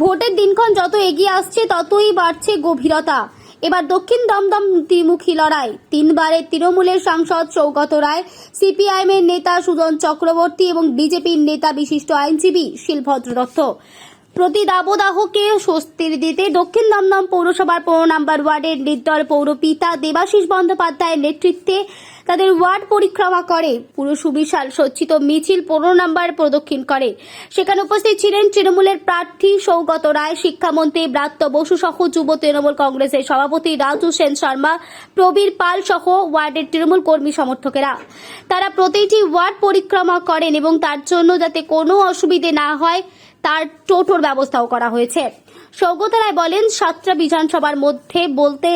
ভোটের দিনক্ষণ যত এগিয়ে আসছে, ততই বাড়ছে গভীরতা। এবার দক্ষিণ দমদম ত্রিমুখী লড়াই। তিনবারের তৃণমূলের সাংসদ সৌগত রায় সিপিআইএম এর নেতা সুজন চক্রবর্তী এবং বিজেপির নেতা বিশিষ্ট আইনজীবী শিলভদ্র দত্ত। প্রতি দাবদাহকে স্বস্তির দিতে দক্ষিণ দমদম পৌরসভার পনেরো নম্বর ওয়ার্ডের নির্দল পৌরপিতা দেবাশিস বন্দ্যোপাধ্যায়ের নেতৃত্বে তাদের ওয়ার্ড পরিক্রমা করে। পুরো সুবিশাল সজ্জিত মিছিল পনেরো নম্বর প্রদক্ষিণ করে। সেখানে উপস্থিত ছিলেন তৃণমূলের প্রার্থী সৌগত রায়, শিক্ষামন্ত্রী ব্রাত্য বসু সহ যুব তৃণমূল কংগ্রেসের সভাপতি রাজু সেন শর্মা, প্রবীর পাল সহ ওয়ার্ডের তৃণমূল কর্মী সমর্থকেরা। তারা প্রতিটি ওয়ার্ড পরিক্রমা করেন এবং তার জন্য যাতে কোনো অসুবিধে না হয় তার টোটোর ব্যবস্থাও করা হয়েছে। সৌগত রায় বলেন, সাতটা বিধানসভার মধ্যে বলতে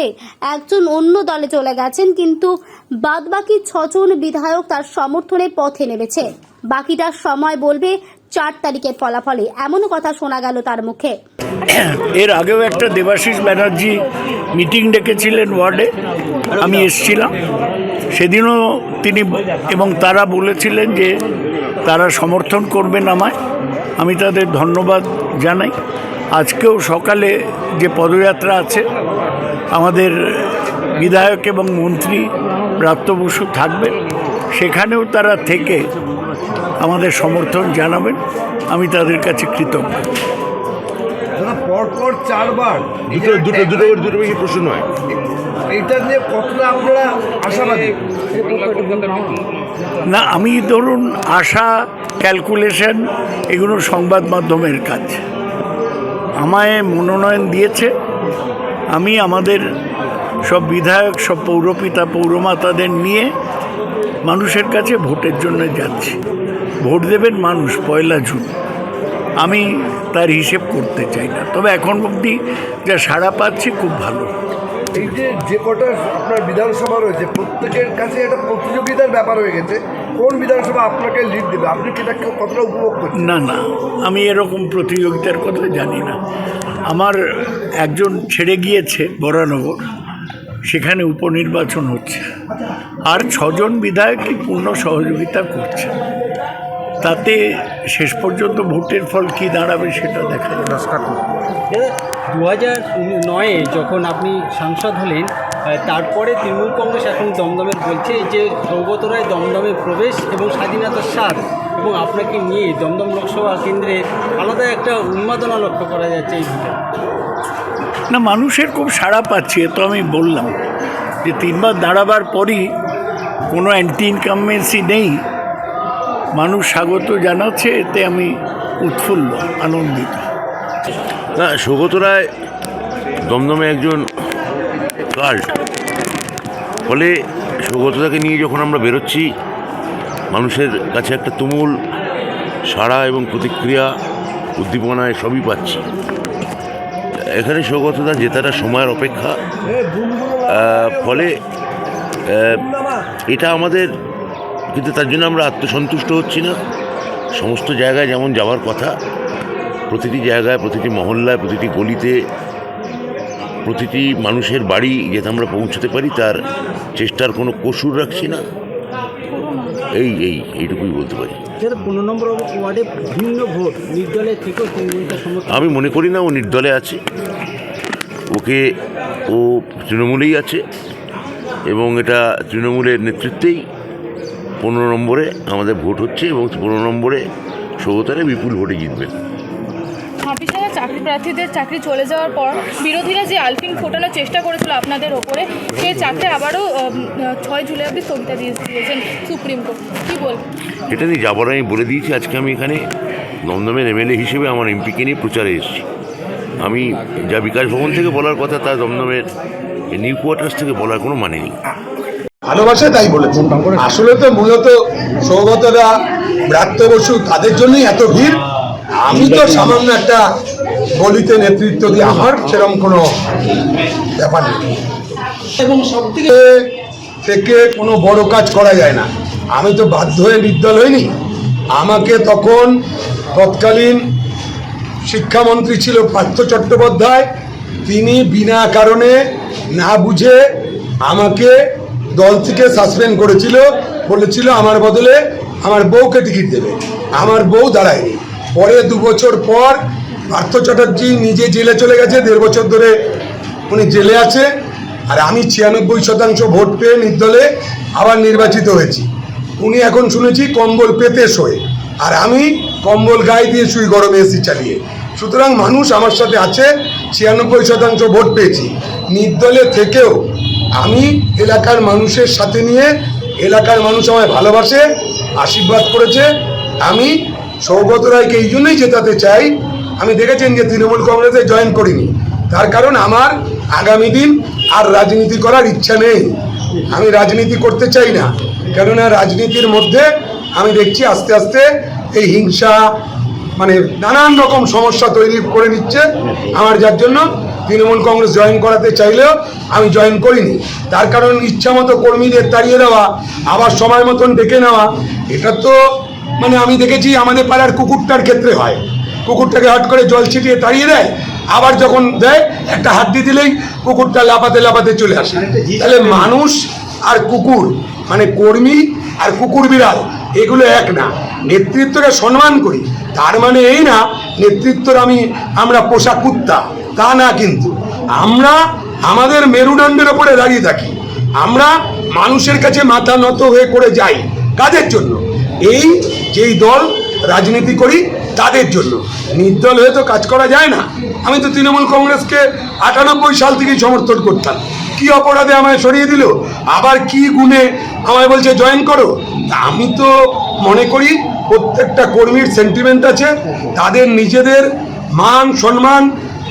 একজন অন্য দলে চলে গেছেন, কিন্তু বাদবাকি ছজন বিধায়ক তার সমর্থনে পথে নেমেছে। বাকিটা সময় বলবে চার তারিখের ফলাফলে। এমনও কথা শোনা গেল তার মুখে। এর আগেও একটা দেবাশিস ব্যানার্জি মিটিং ডেকেছিলেন ওয়ার্ডে। আমি এসছিলাম। সেদিনও তিনি এবং তারা বলেছিলেন যে তারা সমর্থন করবেন আমায়। আমি তাদের ধন্যবাদ জানাই। আজকেও সকালে যে পদযাত্রা আছে আমাদের বিধায়ক এবং মন্ত্রী প্রাপ্ত বসু থাকবেন সেখানেও তারা থেকে আমাদের সমর্থন জানাবেন। আমি তাদের কাছে কৃতজ্ঞ। দাদা পরপর চারবার দুটো দুটো দুটো দুটো বেশি প্রশ্ন নয়। এটা নিয়ে কতটা আপনারা আশাবাদী? না, আমি ধরুন আশা ক্যালকুলেশন এগুলো সংবাদ মাধ্যমের কাজ। আমায় মনোনয়ন দিয়েছে। আমি আমাদের সব বিধায়ক, সব পৌরপিতা, পৌরমাতাদের নিয়ে মানুষের কাছে ভোটের জন্য যাচ্ছি। ভোট দেবেন মানুষ, পয়লা জুন। আমি তার হিসেব করতে চাই না। তবে এখন অবধি যা সাড়া পাচ্ছি, খুব ভালো। এই যে যে কটা আপনার বিধানসভা রয়েছে, প্রত্যেকের কাছে একটা প্রতিযোগিতার ব্যাপার হয়ে গেছে। কোন বিধানসভা আপনাকে লিড দেবে? আপনি কি এটা কতটা উপভোগ করছেন? না না, আমি এরকম প্রতিযোগিতার কথা জানি না। আমার একজন ছেড়ে গিয়েছে বরানগর, সেখানে উপনির্বাচন হচ্ছে। আর ছজন বিধায়কই পূর্ণ সহযোগিতা করছে। তাতে শেষ পর্যন্ত ভোটের ফল কি দাঁড়াবে সেটা দেখা যাবে। দু হাজার নয়ে যখন আপনি সাংসদ হলেন তারপরে তৃণমূল কংগ্রেস এখন দমদমের বলছে যে সৌগত রায় দমদমে প্রবেশ এবং স্বাধীনতার স্বাদ এবং আপনাকে নিয়ে দমদম লোকসভা কেন্দ্রে আলাদা একটা উন্মাদনা লক্ষ্য করা যাচ্ছে এই ভোটে। না মানুষের খুব সাড়া পাচ্ছে তো আমি বললাম যে তিনবার দাঁড়াবার পরই কোনো অ্যান্টি ইনকামেন্সি নেই। মানুষ স্বাগত জানাচ্ছে, এতে আমি উৎফুল্ল, আনন্দিত। না সৌগত রায় দমদমে একজন কাল্ট ফলে সৌগতদাকে নিয়ে যখন আমরা বেরোচ্ছি, মানুষের কাছে একটা তুমুল সাড়া এবং প্রতিক্রিয়া, উদ্দীপনায় সবই পাচ্ছি। এখানে সৌগতদা জেতাটা সময়ের অপেক্ষা। ফলে এটা আমাদের কিন্তু তার জন্য আমরা আত্মসন্তুষ্ট হচ্ছি না। সমস্ত জায়গায় যেমন যাওয়ার কথা প্রতিটি জায়গায় প্রতিটি মহল্লায় প্রতিটি গলিতে প্রতিটি মানুষের বাড়ি যাতে আমরা পৌঁছতে পারি তার চেষ্টার কোনো কসুর রাখছি না। এই এই এইটুকুই বলতে পারি। পনেরো নম্বর ওয়ার্ডে ভিন্ন ভোট নির্দলের থেকেও আমি মনে করি না ও নির্দলে আছে। ওকে ও তৃণমূলেই আছে এবং এটা তৃণমূলের নেতৃত্বেই পনেরো নম্বরে আমাদের ভোট হচ্ছে এবং পনেরো নম্বরে সৌগতারে বিপুল ভোটে জিতবেন ছাব্বিশ হাজার চাকরি প্রার্থীদের চাকরি চলে যাওয়ার পর বিরোধীরা যে আলফিন ফোটানোর চেষ্টা করেছিল আপনাদের ওপরে সেই চাকরি আবারও ছয় জুলাই অবধি স্থগিতা দিয়েছেন সুপ্রিম কোর্ট। কী বলবেন এটা নিয়ে যাবার আমি বলে দিয়েছি। আজকে আমি এখানে দমদমের এমএলএ হিসেবে আমার এমপিকে নিয়ে প্রচারে এসেছি। আমি যা বিকাশ ভবন থেকে বলার কথা তা দমদমের নিউ কোয়ার্টার্স থেকে বলার কোনো মানে নেই। ভালোবাসে তাই বলেছে। আসলে তো মূলত সৌগতরা, ব্রাত্য বসু তাদের জন্যই এত ভিড়। আমি তো সামান্য একটা গলিতে নেতৃত্ব দিই আমার সেরকম কোনো ব্যাপার নেই। এবং সব থেকে থেকে কোনো বড় কাজ করা যায় না। আমি তো বাধ্য হয়ে নির্দল হইনি। আমাকে তখন তৎকালীন শিক্ষামন্ত্রী ছিল পার্থ চট্টোপাধ্যায়। তিনি বিনা কারণে না বুঝে আমাকে দল থেকে সাসপেন্ড করেছিল, বলেছিল আমার বদলে আমার বউকে টিকিট দেবে। আমার বউ দাঁড়ায়নি। পরে দু বছর পর পার্থ চ্যাটার্জি নিজে জেলে চলে গেছে, দেড় বছর ধরে উনি জেলে আছে। আর আমি ছিয়ানব্বই শতাংশ ভোট পেয়ে নির্দলে আবার নির্বাচিত হয়েছি। উনি এখন শুনেছি কম্বল পেতে শোয়ে। আর আমি কম্বল গায়ে দিয়ে শুই গরমে এসি চালিয়ে। সুতরাং মানুষ আমার সাথে আছে, ছিয়ানব্বই শতাংশ ভোট পেয়েছি। নির্দলে থেকেও আমি এলাকার মানুষের সাথে নিয়ে এলাকার মানুষ আমায় ভালোবাসে, আশীর্বাদ করেছে। আমি সৌগত রায়কে এই জন্যই জেতাতে চাই। আমি দেখেছেন যে তৃণমূল কংগ্রেসে জয়েন করিনি। তার কারণ আমার আগামী দিন আর রাজনীতি করার ইচ্ছা নেই। আমি রাজনীতি করতে চাই না। কেননা রাজনীতির মধ্যে আমি দেখছি আস্তে আস্তে এই হিংসা মানে নানান রকম সমস্যা তৈরি করে নিচ্ছে আমার যার জন্য তৃণমূল কংগ্রেস জয়েন করাতে চাইলেও আমি জয়েন করিনি। তার কারণ ইচ্ছা মতো কর্মীদের তাড়িয়ে দেওয়া আবার সময় মতন ডেকে নেওয়া এটা তো মানে আমি দেখেছি আমাদের পাড়ার কুকুরটার ক্ষেত্রে হয়। কুকুরটাকে হট করে জল ছিটিয়ে তাড়িয়ে দেয় আবার যখন দেয় একটা হাড্ডি দিলেই কুকুরটা লাপাতে লাপাতে চলে আসে। তাহলে মানুষ আর কুকুর মানে কর্মী আর কুকুর বিড়াল এগুলো এক না। নেতৃত্বকে সম্মান করি। তার মানে এই না, নেতৃত্বর আমি, আমরা পোষা কুত্তা। তা না কিন্তু। আমরা আমাদের মেরুদণ্ডের ওপরে দাঁড়িয়ে থাকি। আমরা মানুষের কাছে মাথা নত হয়ে করে যাই। কাদের জন্য? এই যেই দল রাজনীতি করি, তাদের জন্য। নির্দল হয়ে তো কাজ করা যায় না। আমি তো তৃণমূল কংগ্রেসকে আটানব্বই সাল থেকেই সমর্থন করতাম। কি অপরাধে আমায় সরিয়ে দিল? আবার কি গুণে আমায় বলছে, জয়েন করো। আমি তো মনে করি প্রত্যেকটা কর্মীর সেন্টিমেন্ট আছে। তাদের নিজেদের মান, সম্মান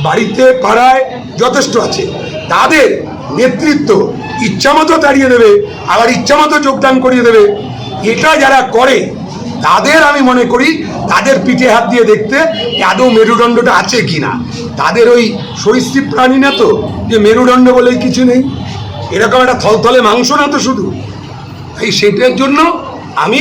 বাড়িতে, পাড়ায় যথেষ্ট আছে। তাদের নেতৃত্ব ইচ্ছামতো তাড়িয়ে দেবে, আবার ইচ্ছামতো যোগদান করিয়ে দেবে। এটা যারা করে, তাদের আমি মনে করি তাদের পিঠে হাত দিয়ে দেখতে আদৌ মেরুদণ্ডটা আছে কি না তাদের ওই সরীসৃপ প্রাণী না তো, যে মেরুদণ্ড বলেই কিছু নেই। এরকম একটা থলথলে মাংস না তো শুধু। এই সেটার জন্য আমি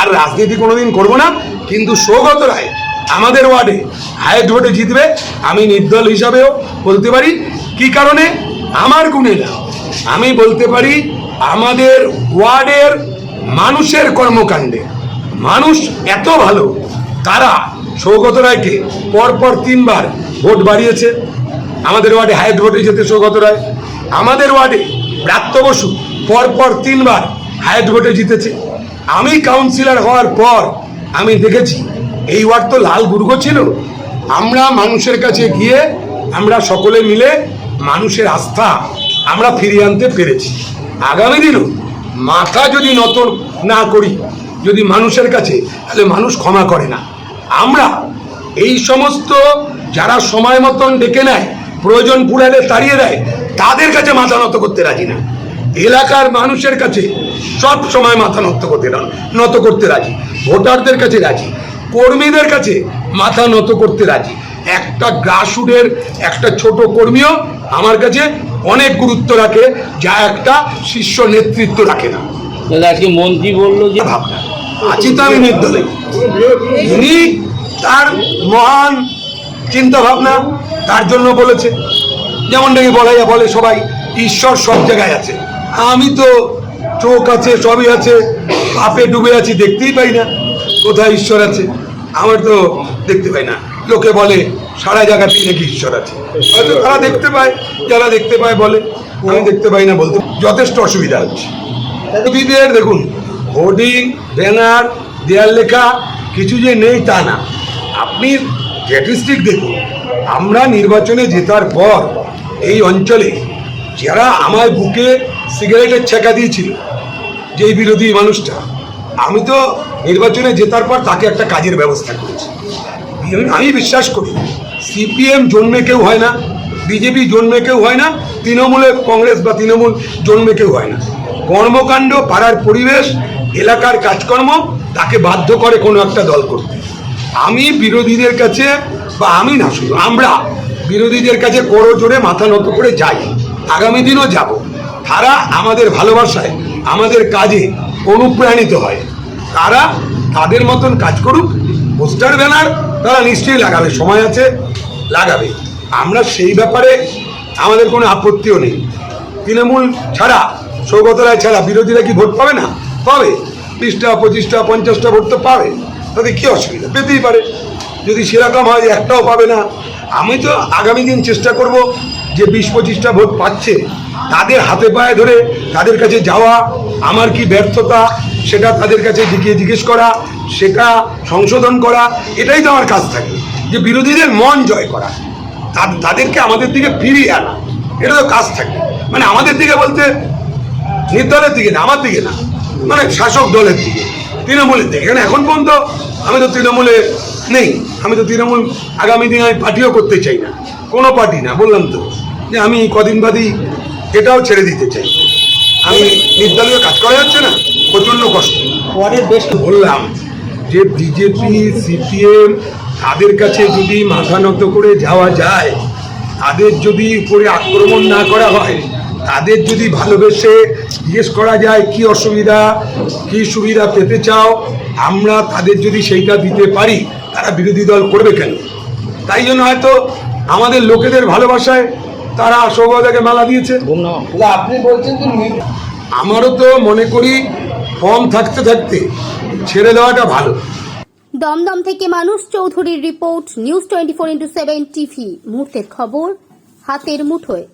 আর রাজনীতি কোনোদিন করব না, কিন্তু সৌগত রায় আমাদের ওয়ার্ডে হায়েস্ট ভোটে জিতবে, আমি নির্দল হিসাবেও বলতে পারি। কি কারণে? আমার গুণে না আমি বলতে পারি, আমাদের ওয়ার্ডের মানুষের কর্মকাণ্ডে। মানুষ এত ভালো, তারা সৌগত রায়কে পরপর তিনবার ভোট বাড়িয়েছে। আমাদের ওয়ার্ডে হায়েস্ট ভোটে যেতে সৌগত রায়। আমাদের ওয়ার্ডে ব্রাত্য বসু পরপর তিনবার হায়েস্ট ভোটে জিতেছে। আমি কাউন্সিলর হওয়ার পর আমি দেখেছি, এই ওয়ার্ড তো লাল দুর্গ ছিল। আমরা মানুষের কাছে গিয়ে, আমরা সকলে মিলে মানুষের আস্থা আমরা ফিরিয়ে আনতে পেরেছি। আগামী দিনও মাথা যদি নত না করি, যদি মানুষের কাছে, তাহলে মানুষ ক্ষমা করে না। আমরা এই সমস্ত যারা সময় মতন ডেকে নেয়, প্রয়োজন পুরালে তাড়িয়ে দেয়, তাদের কাছে মাথা নত করতে রাজি না। এলাকার মানুষের কাছে সব সময় মাথা নত করতে নত করতে রাজি। ভোটারদের কাছে রাজি। কর্মীদের কাছে মাথা নত করতে রাজি। একটা গ্রাসরুটের একটা ছোট কর্মীও আমার কাছে অনেক গুরুত্ব রাখে যা একটা শীর্ষ নেতৃত্ব রাখে না। আজকে মন্ত্রী বলল যে ভাবনা। আছি তো আমি নির্দলে। উনি তার মহান চিন্তা ভাবনা তার জন্য বলেছে। যেমন নাকি বলা যায় বলে সবাই ঈশ্বর সব জায়গায় আছে। আমি তো চোখ আছে, সবই আছে, পাপে ডুবে আছি, দেখতেই পাই না কোথায় ঈশ্বর আছে। আমার তো দেখতে পাই না। লোকে বলে, সারা জায়গাতেই নাকি ঈশ্বর আছে। হয়তো তারা দেখতে পায়, যারা দেখতে পায় বলে। আমি দেখতে পাই না বলতে। যথেষ্ট অসুবিধা হচ্ছে। দেখুন, হোর্ডিং, ব্যানার, দেয়াল লেখা, কিছু যে নেই তা না। আপনি স্ট্যাটিস্টিক দেখুন, আমরা নির্বাচনে জেতার পর এই অঞ্চলে যারা আমার বুকে সিগারেটের ছেঁকা দিয়েছিল যেই বিরোধী মানুষটা। আমি তো নির্বাচনে জেতার পর তাকে একটা কাজের ব্যবস্থা করেছি। আমি বিশ্বাস করি, সিপিএম জন্মে কেউ হয় না, বিজেপি জন্মে কেউ হয় না, তৃণমূলে কংগ্রেস বা তৃণমূল জন্মে কেউ হয় না। কর্মকাণ্ড, পাড়ার পরিবেশ, এলাকার কাজকর্ম, তাকে বাধ্য করে কোনো একটা দল করতে। আমি বিরোধীদের কাছে বা আমি না শুধু, আমরা বিরোধীদের কাছে করো জোরে মাথা নত করে যাই। আগামী দিনও যাব। তারা আমাদের ভালোবাসায়, আমাদের কাজে অনুপ্রাণিত হয়। তারা তাদের মতন কাজ করুক, পোস্টার, ব্যানার, তারা নিশ্চয়ই লাগাবে। সময় আছে, লাগাবে। আমরা সেই ব্যাপারে আমাদের কোনো আপত্তিও নেই। তৃণমূল ছাড়া, সৌগত রায় ছাড়া বিরোধীরা কি ভোট পাবে না? পাবে। বিশটা পঁচিশটা, পঞ্চাশটা ভোট তো পাবে। তাতে কী অসুবিধা? পেতেই পারে। যদি সেরকম হয়, একটাও পাবে না। আমি তো আগামী দিন চেষ্টা করব যে বিশ, পঁচিশটা ভোট পাচ্ছে। তাদের হাতে পায়ে ধরে তাদের কাছে যাওয়া, আমার কি ব্যর্থতা, সেটা তাদের কাছে গিয়ে জিজ্ঞেস করা, সেটা সংশোধন করা, এটাই তো আমার কাজ থাকে। যে বিরোধীদের মন জয় করা তাদেরকে আমাদের দিকে ফিরিয়ে আনা, এটা তো কাজ থাকে। মানে আমাদের দিকে বলতে নির্দলের দিকে না, আমার দিকে না মানে শাসক দলের দিকে। তৃণমূলের দিকে। কারণ এখন পর্যন্ত আমি তো তৃণমূলে নেই, আমি তো তৃণমূল আগামী দিনে আমি পার্টিও করতে চাই না। কোনো পার্টি না, বললাম তো। যে আমি কদিন বাদই এটাও ছেড়ে দিতে চাই। আমি নির্দলীয় কাজ করা যাচ্ছে না প্রচণ্ড কষ্ট। পরের বেশ বললাম যে বিজেপি সিপিএম তাদের কাছে যদি মাথা নত করে যাওয়া যায় তাদের যদি উপরে আক্রমণ না করা হয় তাদের যদি ভালোবেসে জিজ্ঞেস করা যায় কি অসুবিধা? কি সুবিধা পেতে চাও? আমরা তাদের যদি সেইটা দিতে পারি তারা বিরোধী দল করবে কেন? তাই জন্য হয়তো আমাদের লোকেদের ভালোবাসায় তারা সৌভাগ্যকে মালা দিয়েছে। আপনি বলছেন যে আমারও তো মনে করি ফর্ম থাকতে থাকতে ছেড়ে দেওয়াটা ভালো। দমদম থেকে মানুষ চৌধুরীর report news twenty four into seven TV. মুহূর্তের খবর হাতের মুঠোয়।